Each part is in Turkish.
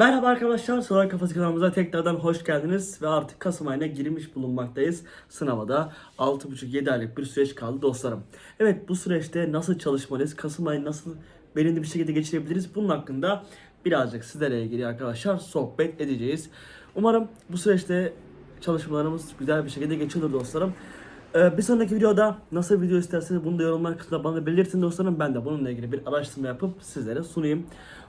Merhaba arkadaşlar, Solar Kafası kanalımıza tekrardan hoş geldiniz ve artık Kasım ayına girmiş bulunmaktayız. Sınava da 6,5-7 aylık bir süreç kaldı dostlarım. Evet bu süreçte nasıl çalışmalıyız, Kasım ayını nasıl verimli bir şekilde geçirebiliriz bunun hakkında birazcık sizlere ilgili arkadaşlar sohbet edeceğiz. Umarım bu süreçte çalışmalarımız güzel bir şekilde geçiyor dostlarım. Ee, bir sonraki videoda nasıl video isterseniz bunu da yorumlar kısmında bana belirtin dostlarım. Ben de bununla ilgili bir araştırma yapıp sizlere sunayım.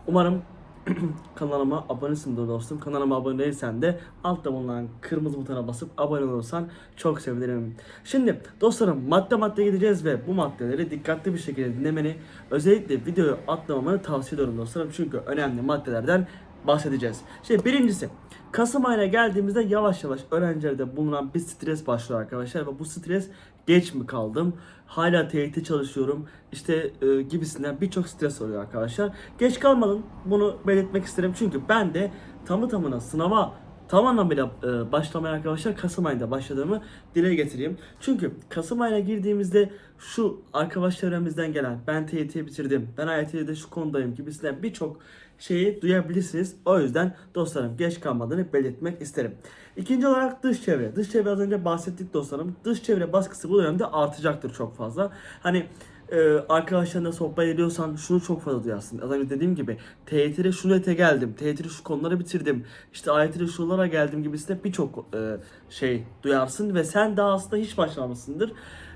Umarım kanalıma abonesindir dostum. Kanalıma abone değilsen de altta bulunan kırmızı butona basıp abone olursan çok sevinirim. Şimdi dostlarım madde madde gideceğiz ve bu maddeleri dikkatli bir şekilde dinlemeni özellikle videoyu atlamamanı tavsiye ediyorum dostlarım. Çünkü önemli maddelerden bahsedeceğiz. Şimdi birincisi Kasım ayına geldiğimizde yavaş yavaş öğrencilerde bulunan bir stres başlıyor arkadaşlar ve bu stres geç mi kaldım? Hala TYT çalışıyorum. işte e, gibisinden birçok stres oluyor arkadaşlar. Geç kalmadın. Bunu belirtmek isterim. Çünkü ben de tamı tamına sınava tam anlamıyla e, başlamaya arkadaşlar Kasım ayında başladığımı dile getireyim. Çünkü Kasım ayına girdiğimizde şu arkadaş çevremizden gelen ben TYT bitirdim, ben AYT'de şu konudayım gibisinden birçok şeyi duyabilirsiniz. O yüzden dostlarım geç kalmadığını belirtmek isterim. İkinci olarak dış çevre. Dış çevre az önce bahsettik dostlarım. Dış çevre baskısı bu dönemde artacaktır çok fazla. Hani e, arkadaşlarına sohbet ediyorsan şunu çok fazla duyarsın. Az önce dediğim gibi TYT'de şu nete geldim. TYT'de şu konuları bitirdim. İşte AYT'de şuralara geldim gibisinden birçok e, şey duyarsın ve sen daha aslında hiç başlamamışsındır.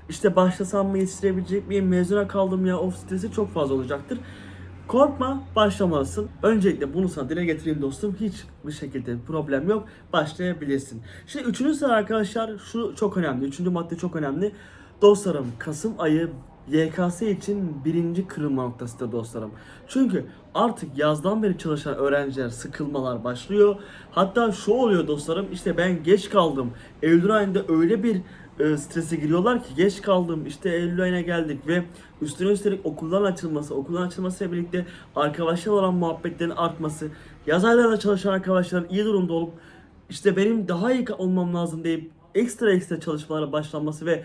İşte başlasam mı yetiştirebilecek miyim? Mezuna kaldım ya of stresi çok fazla olacaktır. Korkma başlamalısın. Öncelikle bunu sana dile getireyim dostum. Hiç bir şekilde problem yok. Başlayabilirsin. Şimdi üçüncü sıra arkadaşlar şu çok önemli. Üçüncü madde çok önemli. Dostlarım Kasım ayı YKS için birinci kırılma noktasıdır dostlarım. Çünkü artık yazdan beri çalışan öğrenciler sıkılmalar başlıyor. Hatta şu oluyor dostlarım işte ben geç kaldım. Eylül ayında öyle bir e, strese giriyorlar ki geç kaldım işte Eylül ayına geldik ve üstüne üstelik okulların açılması, okulların açılmasıyla birlikte arkadaşlar olan muhabbetlerin artması, yaz aylarında çalışan arkadaşların iyi durumda olup işte benim daha iyi olmam lazım deyip ekstra ekstra çalışmalara başlanması ve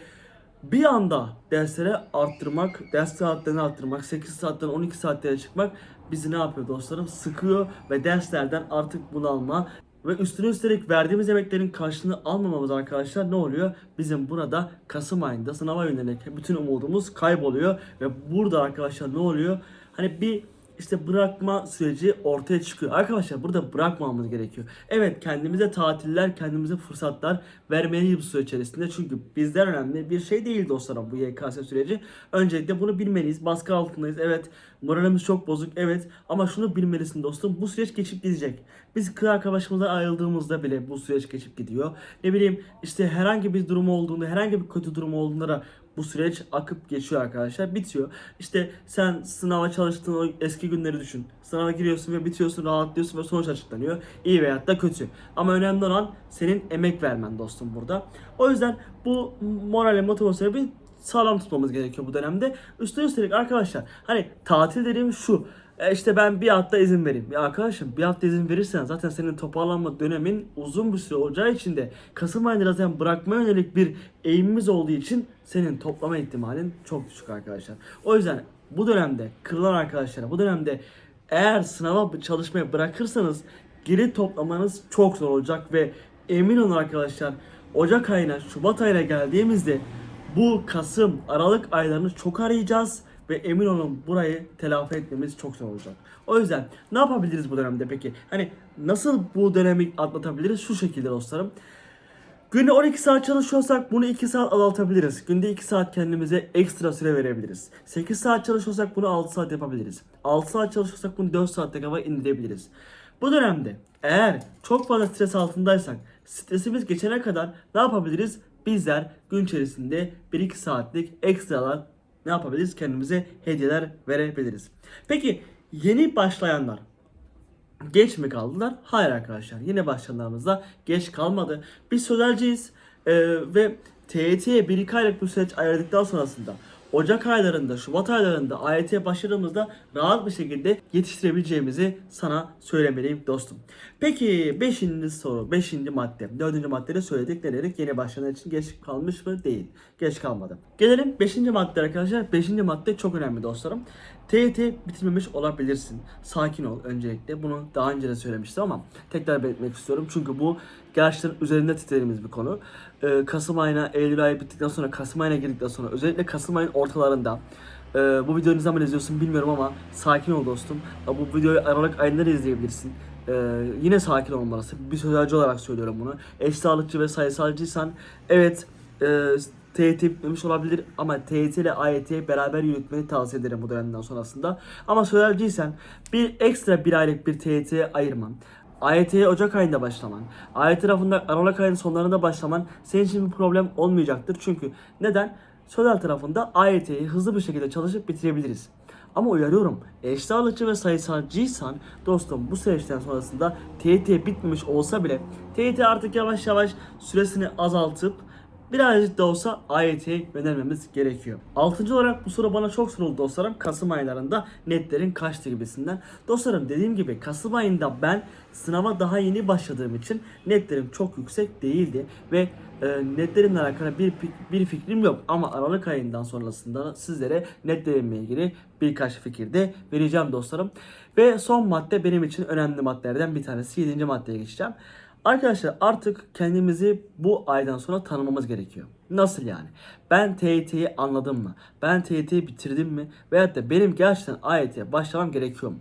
bir anda derslere arttırmak, ders saatlerini arttırmak, 8 saatten 12 saatlere çıkmak bizi ne yapıyor dostlarım? Sıkıyor ve derslerden artık bunalma ve üstüne üstelik verdiğimiz emeklerin karşılığını almamamız arkadaşlar ne oluyor? Bizim burada Kasım ayında sınava yönelik bütün umudumuz kayboluyor ve burada arkadaşlar ne oluyor? Hani bir işte bırakma süreci ortaya çıkıyor. Arkadaşlar burada bırakmamamız gerekiyor. Evet kendimize tatiller, kendimize fırsatlar vermeliyiz bu süre içerisinde. Çünkü bizden önemli bir şey değil dostlarım bu YKS süreci. Öncelikle bunu bilmeliyiz. Baskı altındayız. Evet moralimiz çok bozuk. Evet ama şunu bilmelisin dostum. Bu süreç geçip gidecek. Biz kız arkadaşımızla ayrıldığımızda bile bu süreç geçip gidiyor. Ne bileyim işte herhangi bir durum olduğunda, herhangi bir kötü durum olduğunda da bu süreç akıp geçiyor arkadaşlar. Bitiyor. İşte sen sınava çalıştığın o eski günleri düşün. Sınava giriyorsun ve bitiyorsun, rahatlıyorsun ve sonuç açıklanıyor. İyi veyahut da kötü. Ama önemli olan senin emek vermen dostum burada. O yüzden bu morale motivasyonu bir sağlam tutmamız gerekiyor bu dönemde. Üstüne üstelik arkadaşlar hani tatil dediğim şu. E işte ben bir hafta izin vereyim. Ya arkadaşım bir hafta izin verirsen zaten senin toparlanma dönemin uzun bir süre olacağı için de Kasım ayında zaten bırakma yönelik bir eğimimiz olduğu için senin toplama ihtimalin çok düşük arkadaşlar. O yüzden bu dönemde kırılan arkadaşlara bu dönemde eğer sınava çalışmaya bırakırsanız geri toplamanız çok zor olacak ve emin olun arkadaşlar Ocak ayına Şubat ayına geldiğimizde bu Kasım Aralık aylarını çok arayacağız ve emin olun burayı telafi etmemiz çok zor olacak. O yüzden ne yapabiliriz bu dönemde peki? Hani nasıl bu dönemi atlatabiliriz? Şu şekilde dostlarım. Günde 12 saat çalışıyorsak bunu 2 saat azaltabiliriz. Günde 2 saat kendimize ekstra süre verebiliriz. 8 saat çalışıyorsak bunu 6 saat yapabiliriz. 6 saat çalışıyorsak bunu 4 saatte kadar indirebiliriz. Bu dönemde eğer çok fazla stres altındaysak stresimiz geçene kadar ne yapabiliriz? Bizler gün içerisinde 1-2 saatlik ekstralar ne yapabiliriz? Kendimize hediyeler verebiliriz. Peki yeni başlayanlar geç mi kaldılar? Hayır arkadaşlar. Yine başlayanlarımızda geç kalmadı. Biz sözelciyiz ee, ve TYT'ye bir iki aylık bir süreç ayırdıktan sonrasında Ocak aylarında, Şubat aylarında AYT'ye başladığımızda rahat bir şekilde yetiştirebileceğimizi sana söylemeliyim dostum. Peki 5. soru, 5. madde. 4. maddede söyledik ne dedik? Yeni başlayan için geç kalmış mı? Değil. Geç kalmadı. Gelelim 5. madde arkadaşlar. 5. madde çok önemli dostlarım. TYT bitirmemiş olabilirsin. Sakin ol öncelikle. Bunu daha önce de söylemiştim ama tekrar belirtmek istiyorum. Çünkü bu gerçekten üzerinde titrediğimiz bir konu. Ee, Kasım ayına, Eylül ayı bittikten sonra, Kasım ayına girdikten sonra özellikle Kasım ayının ortalarında ee, bu videoyu ne zaman izliyorsun bilmiyorum ama sakin ol dostum. Bu videoyu Aralık ayında da izleyebilirsin. Ee, yine sakin olmalısın. Bir sözelci olarak söylüyorum bunu. Eş sağlıkçı ve sayısalcıysan evet e, TYT bitmemiş olabilir ama TYT ile AYT'yi beraber yürütmeyi tavsiye ederim bu dönemden sonrasında. Ama sözelciysen bir ekstra bir aylık bir TYT'ye ayırman. AYT'ye Ocak ayında başlaman, AYT tarafında Aralık ayının sonlarında başlaman senin için bir problem olmayacaktır. Çünkü neden? Sözel tarafında AYT'yi hızlı bir şekilde çalışıp bitirebiliriz. Ama uyarıyorum eşit ağırlıkçı ve sayısalcıysan dostum bu süreçten sonrasında TYT bitmemiş olsa bile TYT artık yavaş yavaş süresini azaltıp birazcık da olsa AYT'ye yönelmemiz gerekiyor. Altıncı olarak bu soru bana çok soruldu dostlarım. Kasım aylarında netlerin kaçtı gibisinden. Dostlarım dediğim gibi Kasım ayında ben sınava daha yeni başladığım için netlerim çok yüksek değildi ve e, netlerimle alakalı bir bir fikrim yok ama Aralık ayından sonrasında sizlere netlerimle ilgili birkaç fikir de vereceğim dostlarım. Ve son madde benim için önemli maddelerden bir tanesi. 7. maddeye geçeceğim. Arkadaşlar artık kendimizi bu aydan sonra tanımamız gerekiyor. Nasıl yani? Ben TYT'yi anladım mı? Ben TYT'yi bitirdim mi? Veyahut da benim gerçekten AYT'ye başlamam gerekiyor mu?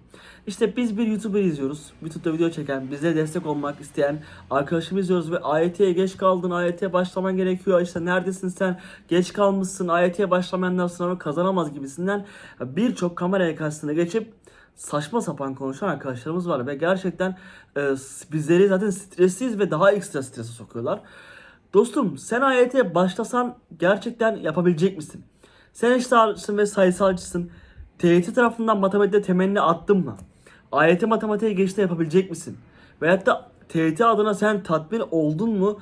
İşte biz bir YouTuber izliyoruz. YouTube'da video çeken, bize destek olmak isteyen arkadaşımı izliyoruz ve AYT'ye geç kaldın, AYT'ye başlaman gerekiyor. İşte neredesin sen? Geç kalmışsın, AYT'ye başlamayanlar sınavı kazanamaz gibisinden birçok kameraya karşısına geçip saçma sapan konuşan arkadaşlarımız var ve gerçekten e, bizleri zaten stresliyiz ve daha ekstra strese sokuyorlar. Dostum sen AYT'ye başlasan gerçekten yapabilecek misin? Sen eşit ağırlıkçısın ve sayısalcısın. TYT tarafından matematikte temelini attın mı? AYT matematiğe geçti yapabilecek misin? Veyahut da TYT adına sen tatmin oldun mu?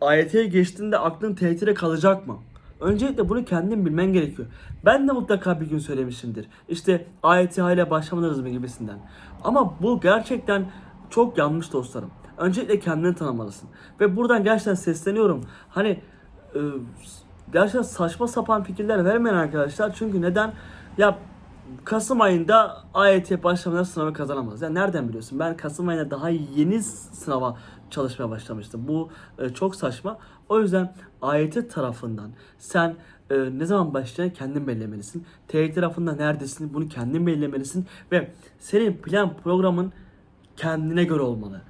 AYT'ye geçtiğinde aklın TYT'de kalacak mı? Öncelikle bunu kendin bilmen gerekiyor. Ben de mutlaka bir gün söylemişimdir. İşte AYT ile başlamalıyız mı gibisinden. Ama bu gerçekten çok yanlış dostlarım. Öncelikle kendini tanımalısın. Ve buradan gerçekten sesleniyorum. Hani e, gerçekten saçma sapan fikirler vermeyin arkadaşlar. Çünkü neden? Ya Kasım ayında AYT başlamadan sınavı kazanamaz. Yani nereden biliyorsun? Ben Kasım ayında daha yeni sınava çalışmaya başlamıştım. Bu e, çok saçma. O yüzden AYT tarafından sen e, ne zaman başlayacağını kendin belirlemelisin. TYT tarafında neredesin bunu kendin belirlemelisin. Ve senin plan programın kendine göre olmalı.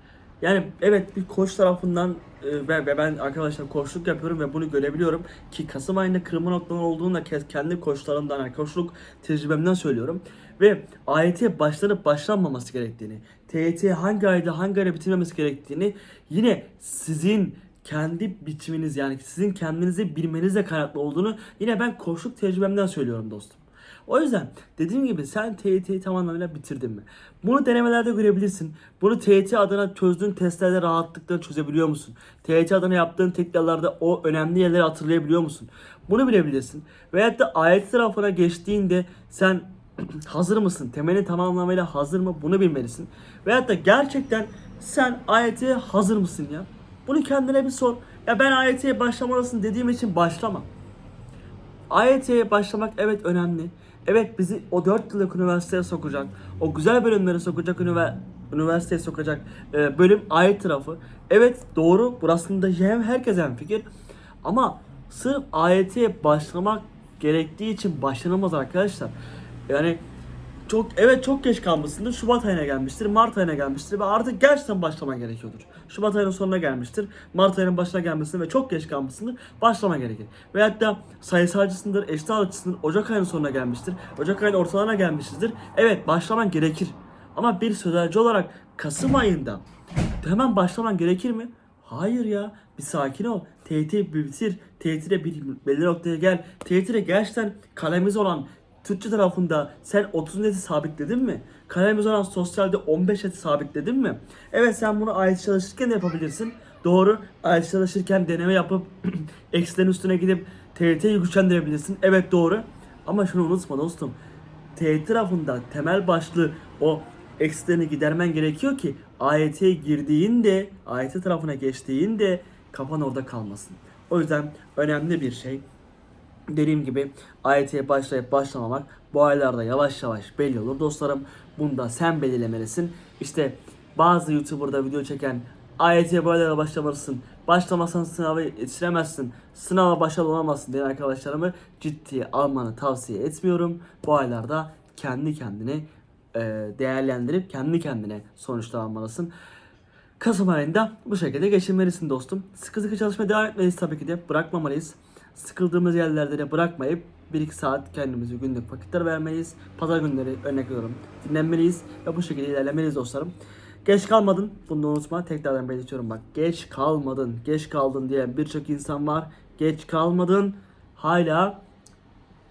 Yani evet bir koç tarafından e, ve, ve ben arkadaşlar koçluk yapıyorum ve bunu görebiliyorum ki Kasım ayında kırılma noktaları olduğunu da ke- kendi koçlarımdan, yani koçluk tecrübemden söylüyorum. Ve AYT başlanıp başlanmaması gerektiğini, TYT hangi ayda hangi ayda bitirmemesi gerektiğini yine sizin kendi biçiminiz yani sizin kendinizi bilmenizle kaynaklı olduğunu yine ben koçluk tecrübemden söylüyorum dostum. O yüzden dediğim gibi sen TYT'yi tam anlamıyla bitirdin mi? Bunu denemelerde görebilirsin. Bunu TYT adına çözdüğün testlerde rahatlıkla çözebiliyor musun? TYT adına yaptığın tekrarlarda o önemli yerleri hatırlayabiliyor musun? Bunu bilebilirsin. Veyahut da AYT tarafına geçtiğinde sen hazır mısın? Temelin tam anlamıyla hazır mı? Bunu bilmelisin. Veyahut da gerçekten sen AYT'ye hazır mısın ya? Bunu kendine bir sor. Ya ben AYT'ye başlamalısın dediğim için başlama. AYT'ye başlamak evet önemli. Evet bizi o 4 yıllık üniversiteye sokacak. O güzel bölümlere sokacak ünivers üniversiteye sokacak e, bölüm AYT tarafı. Evet doğru. Burasında hem herkes hem fikir. Ama sırf AYT'ye başlamak gerektiği için başlanamaz arkadaşlar. Yani çok evet çok geç kalmışsındır. Şubat ayına gelmiştir, Mart ayına gelmiştir ve artık gerçekten başlaman gerekiyordur. Şubat ayının sonuna gelmiştir, Mart ayının başına gelmişsin ve çok geç kalmışsındır. Başlama gerekir. Veyahut da sayısalcısındır, eşit ağırlıkçısındır, Ocak ayının sonuna gelmiştir. Ocak ayının ortalarına gelmişizdir. Evet başlaman gerekir. Ama bir sözelci olarak Kasım ayında hemen başlaman gerekir mi? Hayır ya. Bir sakin ol. TYT bitir. TYT'de bir belli noktaya gel. TYT'de gerçekten kalemiz olan Türkçe tarafında sen 30 neti sabitledin mi? Kalemiz olan sosyalde 15 neti sabitledin mi? Evet sen bunu ayet çalışırken de yapabilirsin. Doğru. Ayet çalışırken deneme yapıp eksilerin üstüne gidip TYT'yi güçlendirebilirsin. Evet doğru. Ama şunu unutma dostum. T tarafında temel başlı o eksilerini gidermen gerekiyor ki AYT'ye girdiğinde, AYT tarafına geçtiğinde kafan orada kalmasın. O yüzden önemli bir şey. Dediğim gibi AYT'ye başlayıp başlamamak bu aylarda yavaş yavaş belli olur dostlarım. Bunu da sen belirlemelisin. İşte bazı YouTuber'da video çeken AYT'ye bu aylarda başlamalısın. Başlamazsan sınava yetiştiremezsin. Sınava başarılı olamazsın diyen arkadaşlarımı ciddiye almanı tavsiye etmiyorum. Bu aylarda kendi kendini e, değerlendirip kendi kendine sonuçlar almalısın. Kasım ayında bu şekilde geçirmelisin dostum. Sıkı sıkı çalışmaya devam etmeliyiz tabii ki de. Bırakmamalıyız. Sıkıldığımız yerlerde de bırakmayıp 1-2 saat kendimize günlük vakitler vermeliyiz. Pazar günleri örnek veriyorum. Dinlenmeliyiz ve bu şekilde ilerlemeliyiz dostlarım. Geç kalmadın. Bunu unutma. Tekrardan belirtiyorum bak. Geç kalmadın. Geç kaldın diyen birçok insan var. Geç kalmadın. Hala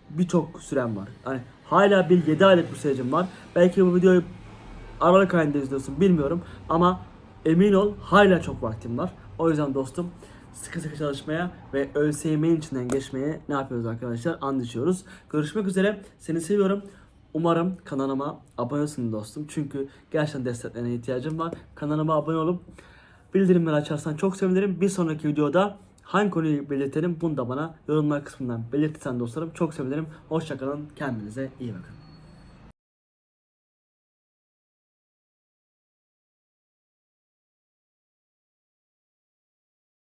birçok süren var. Hani hala bir 7 aylık bir sürecim var. Belki bu videoyu Aralık ayında izliyorsun bilmiyorum ama emin ol hala çok vaktim var. O yüzden dostum sıkı sıkı çalışmaya ve ÖSYM'nin içinden geçmeye ne yapıyoruz arkadaşlar? And içiyoruz. Görüşmek üzere. Seni seviyorum. Umarım kanalıma abone olsun dostum. Çünkü gerçekten desteklerine ihtiyacım var. Kanalıma abone olup bildirimleri açarsan çok sevinirim. Bir sonraki videoda hangi konuyu belirtelim bunu da bana yorumlar kısmından belirtirsen dostlarım çok sevinirim. Hoşçakalın. Kendinize iyi bakın.